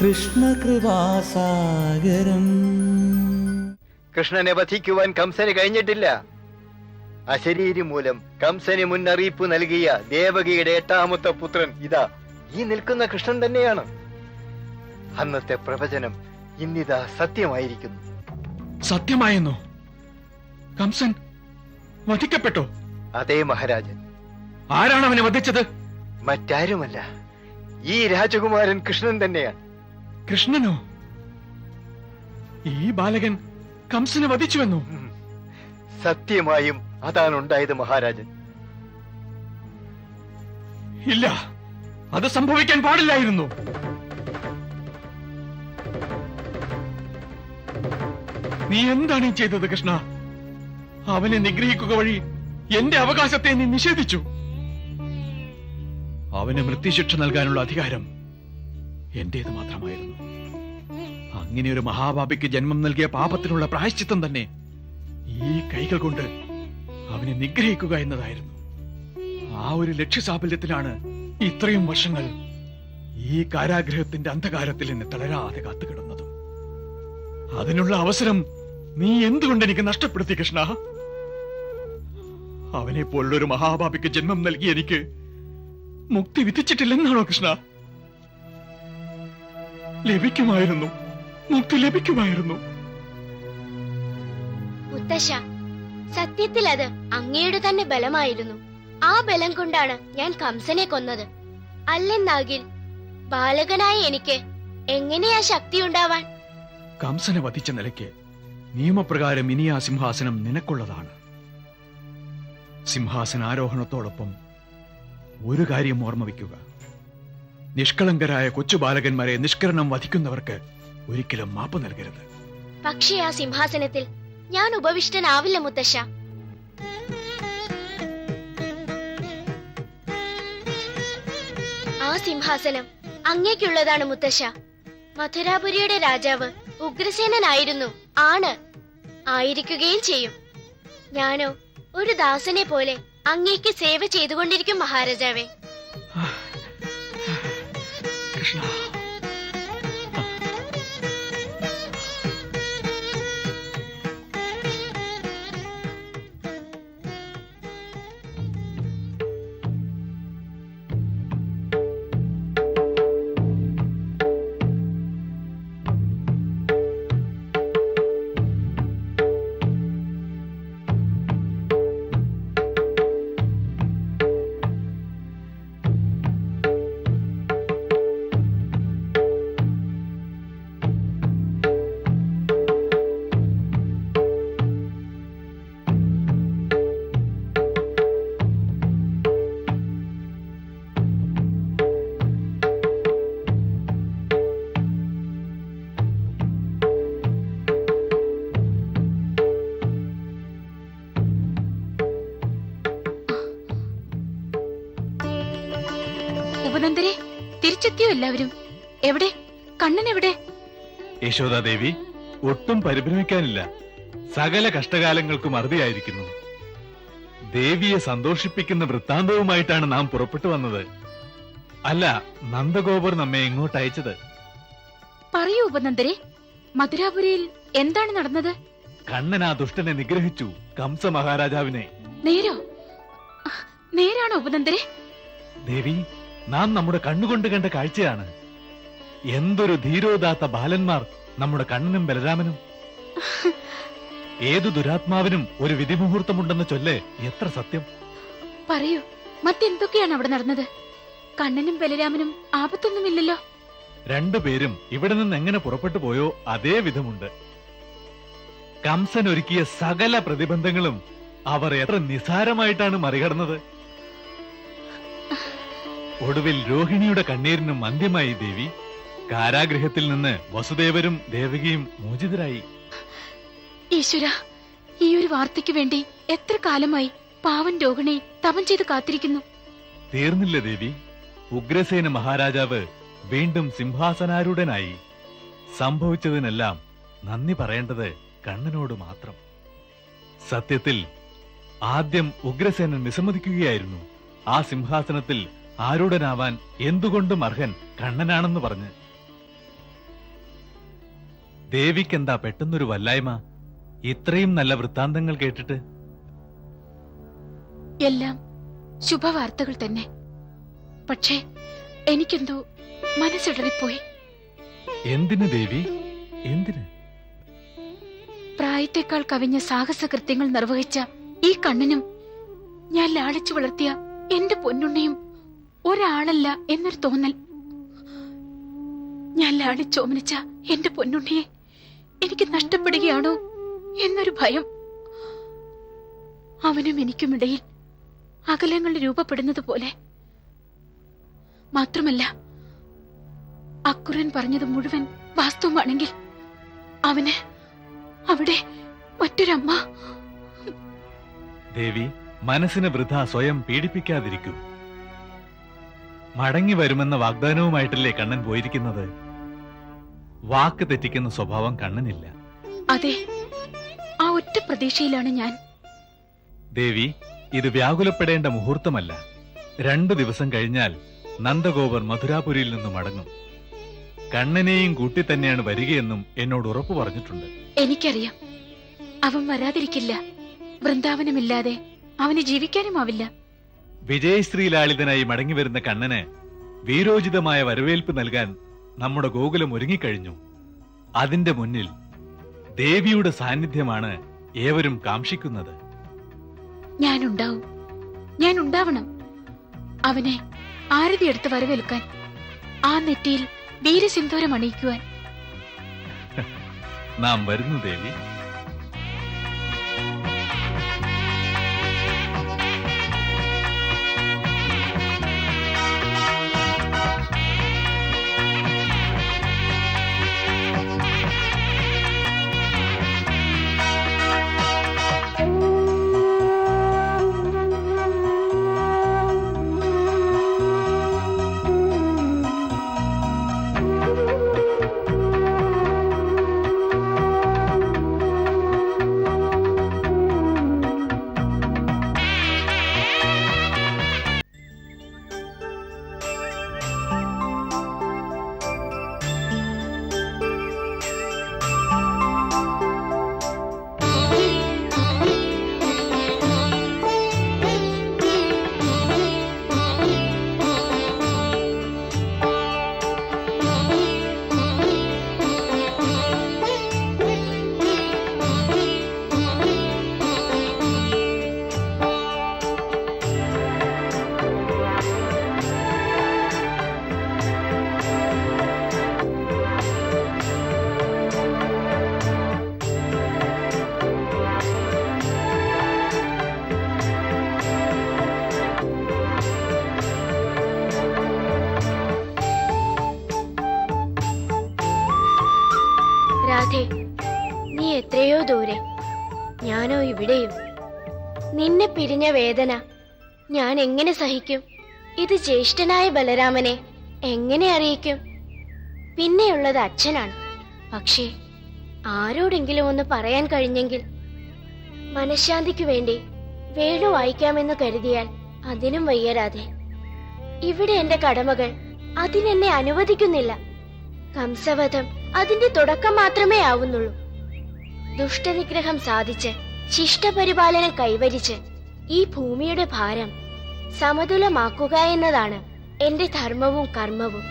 കൃഷ്ണകൃപാസാഗരം. കൃഷ്ണനെ വധിക്കുവാൻ കംസന് കഴിഞ്ഞിട്ടില്ല. അശരീരി മൂലം കംസന് മുന്നറിയിപ്പ് നൽകിയ ദേവകിയുടെ എട്ടാമത്തെ പുത്രൻ ഇതാ. ഈ നിൽക്കുന്ന കൃഷ്ണൻ തന്നെയാണ്. അന്നത്തെ പ്രവചനം ഇന്നിതാ സത്യമായിരിക്കുന്നു. സത്യമായെന്നോ? കംസൻ വധിക്കപ്പെട്ടോ? അതേ മഹാരാജൻ. ആരാണ് അവനെ വധിച്ചത്? മറ്റാരുമല്ല. ഈ രാജകുമാരൻ കൃഷ്ണൻ തന്നെയാണ്. കൃഷ്ണനോ? ഈ ബാലകൻ കംസനെ വധിച്ചുവെന്നോ. സത്യമായും അതാണ് ഉണ്ടായത് മഹാരാജൻ. ഇല്ല അത് സംഭവിക്കാൻ പാടില്ലായിരുന്നു. നീ എന്താണ് ഈ ചെയ്തത് കൃഷ്ണ? അവനെ നിഗ്രഹിക്കുക വഴി എന്റെ അവകാശത്തെ നീ നിഷേധിച്ചു. അവന് മൃത്യുശിക്ഷ നൽകാനുള്ള അധികാരം എന്റേത് മാത്രമായിരുന്നു. അങ്ങനെ ഒരു മഹാപാപിക്ക് ജന്മം നൽകിയ പാപത്തിനുള്ള പ്രായശ്ചിത്തം തന്നെ ഈ കൈകൾ കൊണ്ട് അവനെ നിഗ്രഹിക്കുക എന്നതായിരുന്നു. ആ ഒരു ലക്ഷ്യസാഫല്യത്തിലാണ് ഇത്രയും വർഷങ്ങൾ ഈ കാരാഗ്രഹത്തിന്റെ അന്ധകാരത്തിൽ എന്നെ തളരാതെ കാത്തുകിടന്നതും. അതിനുള്ള അവസരം നീ എന്തുകൊണ്ട് എനിക്ക് നഷ്ടപ്പെടുത്തി കൃഷ്ണ? അവനെ പോലുള്ളൊരു മഹാപാപിക്ക് ജന്മം നൽകി എനിക്ക് മുക്തി വിധിച്ചിട്ടില്ലെന്നാണോ കൃഷ്ണ? ലഭിക്കുമായിരുന്നു. മുക്തി ലഭിക്കുമായിരുന്നു. മുത്തശ്ശ സത്യത്തിൽ അത് അങ്ങയുടെ തന്നെ ബലമായിരുന്നു. ആ ബലം കൊണ്ടാണ് ഞാൻ കംസനെ കൊന്നത്. അല്ലെന്നാകിൽ ബാലകനായ എനിക്ക് എങ്ങനെയാ ശക്തി ഉണ്ടാവാൻ കംസനെ വധിച്ച നിലയ്ക്ക് നിയമപ്രകാരം ഇനി ആ സിംഹാസനം നിനക്കുള്ളതാണ്. സിംഹാസനാരോഹണത്തോടൊപ്പം ഒരു കാര്യം ഓർമ്മ വയ്ക്കുക നിഷ്കളങ്കരായ കൊച്ചു ബാലകന്മാരെ നിഷ്കരണം വധിക്കുന്നവർക്ക് ഒരിക്കലും മാപ്പ് നൽകരുത്. പക്ഷേ ആ സിംഹാസനത്തിൽ ഞാൻ ഉപവിഷ്ടനാവില്ല മുത്തശ്ശ. ആ സിംഹാസനം അങ്ങേക്കുള്ളതാണ് മുത്തശ്ശ. മഥുരാപുരിയുടെ രാജാവ് ഉഗ്രസേനനായിരുന്നു ആണ്. ആയിരിക്കുകയും ചെയ്യും. ഞാനോ ഒരു ദാസനെ പോലെ അങ്ങേക്ക് സേവ ചെയ്തുകൊണ്ടിരിക്കും മഹാരാജാവേ. കൃഷ്ണ ഉപനന്ദരെ തിരിച്ചെത്തിയോ എല്ലാവരും? എവിടെ? കണ്ണൻ എവിടെ? യശോദാദേവി ഒട്ടും പരിഭ്രമിക്കാനില്ല. സകല കഷ്ടകാലങ്ങൾക്കും അറുതിയായിരിക്കുന്നു. ദേവിയെ സന്തോഷിപ്പിക്കുന്ന വൃത്താന്തവുമായിട്ടാണ് നാം പുറപ്പെട്ടു വന്നത്. അല്ല നന്ദഗോപർ നമ്മെ ഇങ്ങോട്ട് അയച്ചത്. പറയൂ ഉപനന്ദരെ മധുരാപുരിയിൽ എന്താണ് നടന്നത്? കണ്ണൻ ആ ദുഷ്ടനെ നിഗ്രഹിച്ചു കംസ മഹാരാജാവിനെ നേരോ? നേരാണോ ഉപനന്ദരെ? ദേവി നാം നമ്മുടെ കണ്ണുകൊണ്ട് കണ്ട കാഴ്ചയാണ്. എന്തൊരു ധീരോദാത്ത ബാലന്മാർ നമ്മുടെ കണ്ണനും ബലരാമനും. ഏതു ദുരാത്മാവിനും ഒരു വിധിമുഹൂർത്തമുണ്ടെന്ന് ചൊല്ലേ എത്ര സത്യം. പറയൂ മറ്റെന്തൊക്കെയാണ് അവിടെ നടന്നത്? കണ്ണനും ബലരാമനും ആപത്തൊന്നുമില്ലല്ലോ. രണ്ടുപേരും ഇവിടെ നിന്ന് എങ്ങനെ പുറപ്പെട്ടു പോയോ അതേ വിധമുണ്ട്. കംസൻ ഒരുക്കിയ സകല പ്രതിബന്ധങ്ങളും അവർ എത്ര നിസാരമായിട്ടാണ് മറികടന്നത്. ഒടുവിൽ രോഹിണിയുടെ കണ്ണീരിനും അന്ത്യമായി ദേവി. കാരാഗ്രഹത്തിൽ നിന്ന് വസുദേവരും ദേവകിയും മോചിതരായി. ഈശ്വര ഈ ഒരു വാർത്തയ്ക്ക് വേണ്ടി എത്ര കാലമായി പാവൻ രോഹിണി തപം ചെയ്ത് കാത്തിരിക്കുന്നു? തീർന്നില്ല ദേവി. ഉഗ്രസേന മഹാരാജാവ് വീണ്ടും സിംഹാസനാരൂഢനായി. സംഭവിച്ചതിനെല്ലാം നന്ദി പറയേണ്ടത് കണ്ണനോട് മാത്രം. സത്യത്തിൽ ആദ്യം ഉഗ്രസേനൻ വിസമ്മതിക്കുകയായിരുന്നു. ആ സിംഹാസനത്തിൽ ആരൂഢനാവാൻ എന്തുകൊണ്ടും അർഹൻ കണ്ണനാണെന്ന് പറഞ്ഞ്. ദേവിക്കെന്താ പെട്ടെന്നൊരു വല്ലായ്മ? ഇത്രയും നല്ല വൃത്താന്തങ്ങൾ കേട്ടിട്ട്? എല്ലാം ശുഭവാർത്തകൾ തന്നെ. പക്ഷേ എനിക്കെന്തോ മനസ്സിടറിപ്പോയി. എന്തിന് ദേവി? എന്തിന്? പ്രായത്തെക്കാൾ കവിഞ്ഞ സാഹസകൃത്യങ്ങൾ നിർവഹിച്ച ഈ കണ്ണനും ഞാൻ ലാളിച്ചു വളർത്തിയ എന്റെ പൊന്നുണ്ണിയും ഒരാളല്ല എന്നൊരു തോന്നൽ. ഞാൻ ലാളിച്ചോമനിച്ച എന്റെ പൊന്നുണ്ണിയെ എനിക്ക് നഷ്ടപ്പെടുകയാണോ എന്നൊരു ഭയം. അവനും എനിക്കുമിടയിൽ അകലങ്ങൾ രൂപപ്പെടുന്നത് പോലെ. മാത്രമല്ല അക്കുറൻ പറഞ്ഞത് മുഴുവൻ വാസ്തവമാണെങ്കിൽ അവന് അവിടെ മറ്റൊരമ്മ. ദേവി മനസ്സിന് വൃഥ സ്വയം പീഡിപ്പിക്കാതിരിക്കൂ. മടങ്ങി വരുമെന്ന വാഗ്ദാനവുമായിട്ടല്ലേ കണ്ണൻ പോയിരിക്കുന്നത്? വാക്ക് തെറ്റിക്കുന്ന സ്വഭാവം കണ്ണനില്ല. അതെ ആ ഒറ്റ പ്രതീക്ഷയിലാണ് ഞാൻ. ദേവി ഇത് വ്യാകുലപ്പെടേണ്ട മുഹൂർത്തമല്ല. രണ്ടു ദിവസം കഴിഞ്ഞാൽ നന്ദഗോപർ മധുരാപുരിയിൽ നിന്ന് മടങ്ങും. കണ്ണനെയും കൂട്ടി തന്നെയാണ് വരികയെന്നും എന്നോട് ഉറപ്പു പറഞ്ഞിട്ടുണ്ട്. എനിക്കറിയാം. അവൻ വരാതിരിക്കില്ല. വൃന്ദാവനമില്ലാതെ അവന് ജീവിക്കാനുമാവില്ല. വിജയശ്രീലാളിതനായി മടങ്ങിവരുന്ന കണ്ണന് വീരോചിതമായ വരവേൽപ്പ് നൽകാൻ നമ്മുടെ ഗോകുലം ഒരുങ്ങിക്കഴിഞ്ഞു. അതിന്റെ മുന്നിൽ ദേവിയുടെ സാന്നിധ്യമാണ് ഏവരും കാക്ഷിക്കുന്നത്. ഞാനുണ്ടാവും. ഞാൻ ഉണ്ടാവണം അവനെ ആരതി എടുത്ത് വരവേൽക്കാൻ ആ നെറ്റിയിൽ വീരസിന്ദൂരം അണിയിക്കുവാൻ. നാം വരുന്നു ദേവി. പിരിഞ്ഞ വേദന. ഞാൻ എങ്ങനെ സഹിക്കും? ഇത് ജ്യേഷ്ഠനായ ബലരാമനെ എങ്ങനെ അറിയിക്കും? പിന്നെയുള്ളത് അച്ഛനാണ്. പക്ഷേ ആരോടെങ്കിലും ഒന്ന് പറയാൻ കഴിഞ്ഞെങ്കിൽ മനഃശാന്തിക്ക് വേണ്ടി വേണു വായിക്കാമെന്ന് കരുതിയാൽ അതിനും വയ്യരാതെ ഇവിടെ എന്റെ കടമകൾ അതിനെന്നെ അനുവദിക്കുന്നില്ല. കംസവധം അതിന്റെ തുടക്കം മാത്രമേ ആവുന്നുള്ളൂ. ദുഷ്ടനിഗ്രഹം സാധിച്ച് ശിഷ്ടപരിപാലനം കൈവരിച്ച് ഈ ഭൂമിയുടെ ഭാരം സമതുലമാക്കുക എന്നതാണ് എന്റെ ധർമ്മവും കർമ്മവും.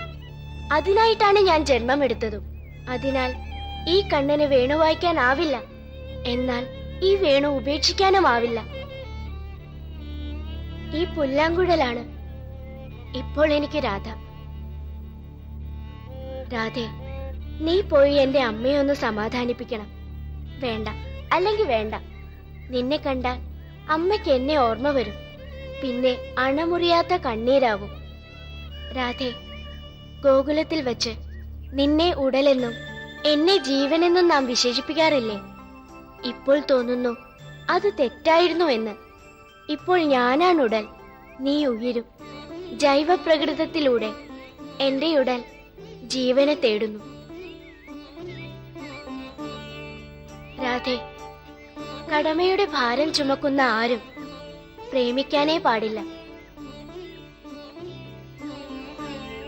അതിനായിട്ടാണ് ഞാൻ ജന്മമെടുത്തതും. അതിനാൽ ഈ കണ്ണന് വേണു വായിക്കാനാവില്ല. എന്നാൽ ഈ വേണു ഉപേക്ഷിക്കാനുമാവില്ല. ഈ പുല്ലാങ്കുഴലാണ് ഇപ്പോൾ എനിക്ക് രാധ. രാധേ നീ പോയി എന്റെ അമ്മയെ ഒന്ന് സമാധാനിപ്പിക്കണം. വേണ്ട അല്ലെങ്കിൽ വേണ്ട. നിന്നെ കണ്ടാൽ അമ്മയ്ക്ക് എന്നെ ഓർമ്മ വരും. പിന്നെ അണമുറിയാത്ത കണ്ണീരാവും. രാധേ ഗോകുലത്തിൽ വച്ച് നിന്നെ ഉടലെന്നും എന്നെ ജീവനെന്നും നാം വിശേഷിപ്പിക്കാറില്ലേ? ഇപ്പോൾ തോന്നുന്നു അത് തെറ്റായിരുന്നു എന്ന്. ഇപ്പോൾ ഞാനാണ് ഉടൽ നീ ഉയരും. ജൈവപ്രകൃതത്തിലൂടെ എന്റെ ഉടൽ ജീവനെ തേടുന്നു. രാധേ കടമയുടെ ഭാരം ചുമക്കുന്ന ആരും പ്രേമിക്കാനേ പാടില്ല.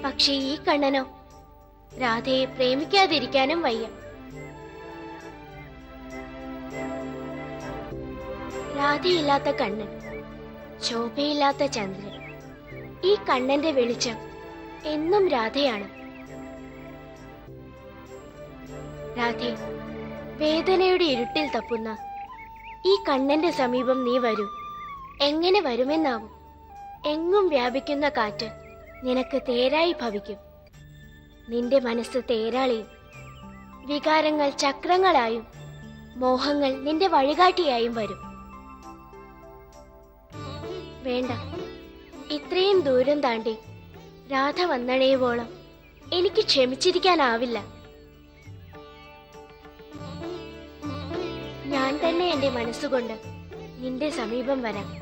പക്ഷേ ഈ കണ്ണനോ രാധയെ പ്രേമിക്കാതിരിക്കാനും വയ്യ. രാധയില്ലാത്ത കണ്ണൻ ശോഭയില്ലാത്ത ചന്ദ്രൻ ഈ കണ്ണന്റെ വെളിച്ചം എന്നും രാധയാണ്. രാധേ വേദനയുടെ ഇരുട്ടിൽ തപ്പുന്ന ഈ കണ്ണന്റെ സമീപം നീ വരൂ. എങ്ങനെ വരുമെന്നാവും. എങ്ങും വ്യാപിക്കുന്ന കാറ്റ് നിനക്ക് തേരായി ഭവിക്കും. നിന്റെ മനസ്സ് തേരാളിയും വികാരങ്ങൾ ചക്രങ്ങളായും മോഹങ്ങൾ നിന്റെ വഴികാട്ടിയായും വരും. വേണ്ട ഇത്രയും ദൂരം താണ്ടി രാധ വന്നണയുവോളം എനിക്ക് ക്ഷമിച്ചിരിക്കാനാവില്ല. തന്നെ എന്റെ മനസ്സുകൊണ്ട് നിന്റെ സമീപം വരാം.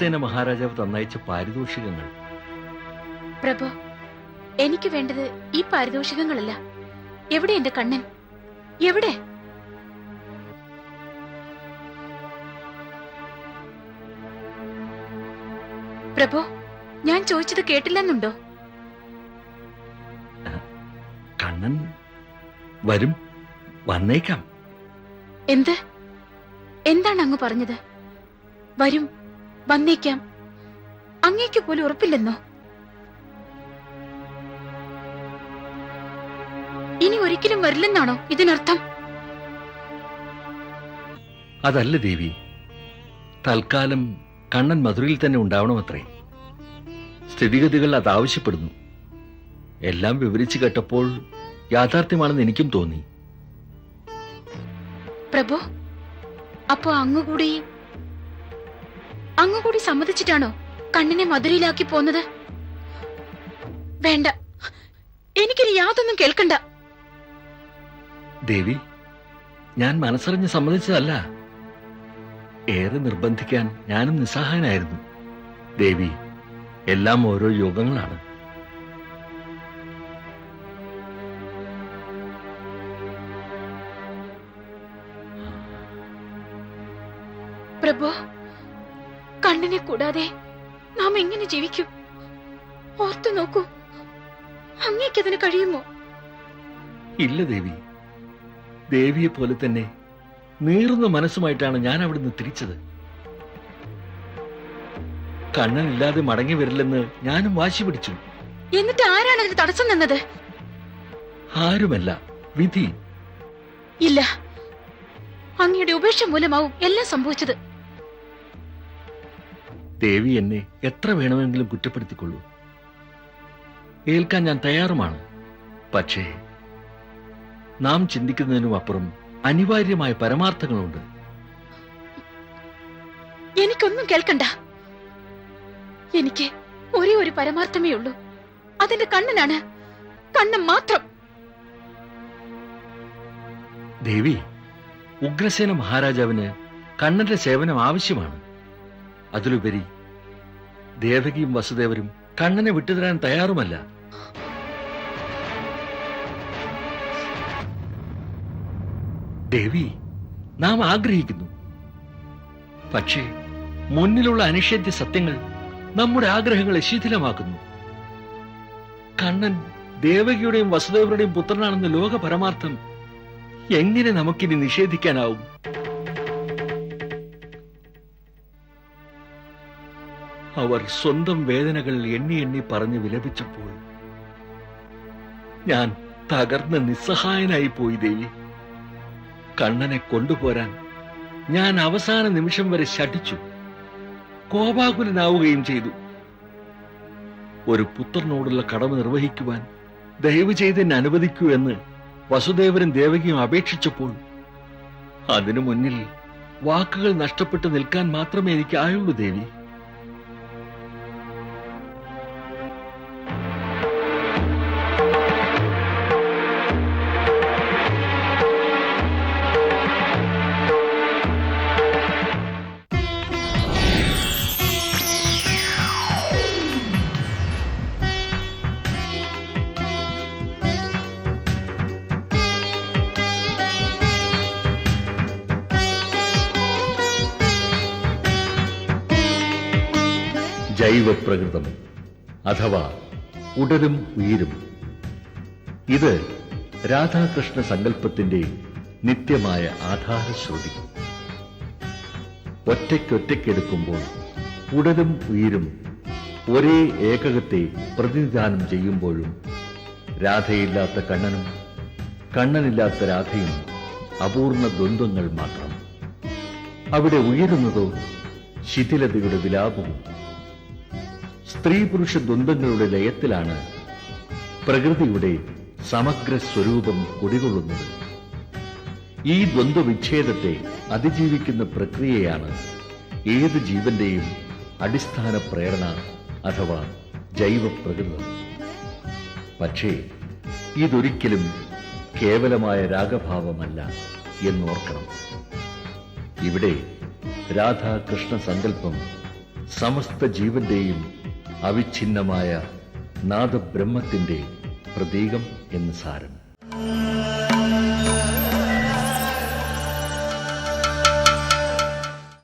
ഉഗ്രസേന മഹാരാജാവ് തന്നയച്ച പാരിതോഷികങ്ങൾ. പ്രഭു എനിക്ക് വേണ്ടത് ഈ പാരിതോഷികങ്ങളല്ല. എവിടെ എന്റെ കണ്ണൻ? എവിടെ? പ്രഭു ഞാൻ ചോദിച്ചത് കേട്ടില്ലെന്നുണ്ടോ? കണ്ണൻ വരും വന്നേക്കാം. എന്ത്? എന്താണ് അങ്ങ് പറഞ്ഞത്? വരും വന്നേക്കാം. അങ്ങേക്ക് പോലും ഉറപ്പില്ലെന്നോ? ഇനി ഒരിക്കലും വരില്ലെന്നാണോ ഇതിനർത്ഥം? അതല്ല ദേവി. തൽക്കാലം കണ്ണൻ മധുരയിൽ തന്നെ ഉണ്ടാവണമത്രേ. സ്ഥിതിഗതികൾ അത് ആവശ്യപ്പെടുന്നു. എല്ലാം വിവരിച്ചു കേട്ടപ്പോൾ യാഥാർത്ഥ്യമാണെന്ന് എനിക്കും തോന്നി. പ്രഭു അപ്പോ അങ്ങുകൂടി അങ്ങുകൂടി സമ്മതിച്ചിട്ടാണോ കണ്ണിനെ മധുരയിലാക്കി പോന്നത്? വേണ്ട. എനിക്കിനി യാതൊന്നും കേൾക്കണ്ട. ദേവി ഞാൻ മനസ്സറിഞ്ഞ് സമ്മതിച്ചതല്ല. ഏറെ നിർബന്ധിക്കാൻ ഞാനും നിസ്സഹായനായിരുന്നു. ദേവി എല്ലാം ഓരോ യോഗങ്ങളാണ്. പ്രഭു കണ്ണിനെ കൂടാതെ നാം എങ്ങനെ ജീവിക്കും? ഓർത്തു നോക്കൂ. അങ്ങേക്കതിന് കഴിയുമോ? ഇല്ല ദേവി. ദേവിയെ പോലെ തന്നെ നീറുന്ന മനസ്സുമായിട്ടാണ് ഞാൻ അവിടുന്ന് തിരിച്ചത്. കണ്ണനില്ലാതെ മടങ്ങി വരില്ലെന്ന് ഞാനും വാശി പിടിച്ചു. എന്നിട്ട് ആരാണ് അതിന് തടസ്സം നിന്നത്? ആരുമല്ല വിധി. ഇല്ല. അങ്ങയുടെ ഉപേക്ഷ മൂലമാവും എല്ലാം സംഭവിച്ചത്. ദേവി എന്നെ എത്ര വേണമെങ്കിലും കുറ്റപ്പെടുത്തിക്കൊള്ളൂ. ഏൽക്കാൻ ഞാൻ തയ്യാറുമാണ്. പക്ഷേ നാം ചിന്തിക്കുന്നതിനും അപ്പുറം അനിവാര്യമായ പരമാർത്ഥങ്ങളുണ്ട്. എനിക്കൊന്നും കേൾക്കണ്ട. എനിക്ക് ഒരേ ഒരു പരമാർത്ഥമേ ഉള്ളൂ. അതിന്റെ കണ്ണനാണ്. കണ്ണൻ മാത്രം. ദേവി ഉഗ്രസേന മഹാരാജാവിന് കണ്ണന്റെ സേവനം ആവശ്യമാണ്. അതിലുപരി ദേവകിയും വസുദേവരും കണ്ണനെ വിട്ടുതരാൻ തയ്യാറുമല്ല. ദേവി നാം ആഗ്രഹിക്കുന്നു. പക്ഷേ മുന്നിലുള്ള അനിഷേധ്യ സത്യങ്ങൾ നമ്മുടെ ആഗ്രഹങ്ങളെ ശിഥിലമാക്കുന്നു. കണ്ണൻ ദേവകിയുടെയും വസുദേവരുടെയും പുത്രനാണെന്ന ലോക പരമാർത്ഥം എങ്ങനെ നമുക്കിനി നിഷേധിക്കാനാവും? അവർ സ്വന്തം വേദനകൾ എണ്ണി എണ്ണി പറഞ്ഞ് വിലപിച്ചപ്പോൾ ഞാൻ തകർന്ന് നിസ്സഹായനായി പോയി ദേവി. കണ്ണനെ കൊണ്ടുപോരാൻ ഞാൻ അവസാന നിമിഷം വരെ ശഠിച്ചു. കോപാകുലനാവുകയും ചെയ്തു. ഒരു പുത്രനോടുള്ള കടമ നിർവഹിക്കുവാൻ ദയവ് ചെയ്ത് അനുവദിക്കൂ എന്ന് വസുദേവരും ദേവകിയും അപേക്ഷിച്ചപ്പോൾ അതിനു മുന്നിൽ വാക്കുകൾ നഷ്ടപ്പെട്ടു നിൽക്കാൻ മാത്രമേ എനിക്ക് ആയുള്ളൂ ദേവി. ജൈവപ്രകൃതം അഥവാ ഉടലും ഉയരും. ഇത് രാധാകൃഷ്ണ സങ്കല്പത്തിന്റെ നിത്യമായ ആധാരശ്രുതി. ഒറ്റയ്ക്കൊറ്റയ്ക്കെടുക്കുമ്പോൾ ഉടലും ഉയരും ഒരേ ഏകകത്തെ പ്രതിനിധാനം ചെയ്യുമ്പോഴും രാധയില്ലാത്ത കണ്ണനും കണ്ണനില്ലാത്ത രാധയും അപൂർണ ദ്വന്ദ്ങ്ങൾ മാത്രം. അവിടെ ഉയരുന്നതോ ശിഥിലതയുടെ വിലാപവും സ്ത്രീ പുരുഷ ദ്വന്ദ്ങ്ങളുടെ ലയത്തിലാണ് പ്രകൃതിയുടെ സമഗ്ര സ്വരൂപം കുടികൊള്ളുന്നത്. ഈ ദ്വന്ദ്വവിച്ഛേദത്തെ അതിജീവിക്കുന്ന പ്രക്രിയയാണ് ഏത് ജീവന്റെയും അടിസ്ഥാന പ്രേരണ അഥവാ ജൈവപ്രകൃതം. പക്ഷേ ഇതൊരിക്കലും കേവലമായ രാഗഭാവമല്ല എന്നോർക്കണം. ഇവിടെ രാധാകൃഷ്ണ സങ്കല്പം സമസ്ത ജീവന്റെയും അവിഛിന്നമായ നാദബ്രഹ്മത്തിന്റെ പ്രതീകം എന്ന് സാരം.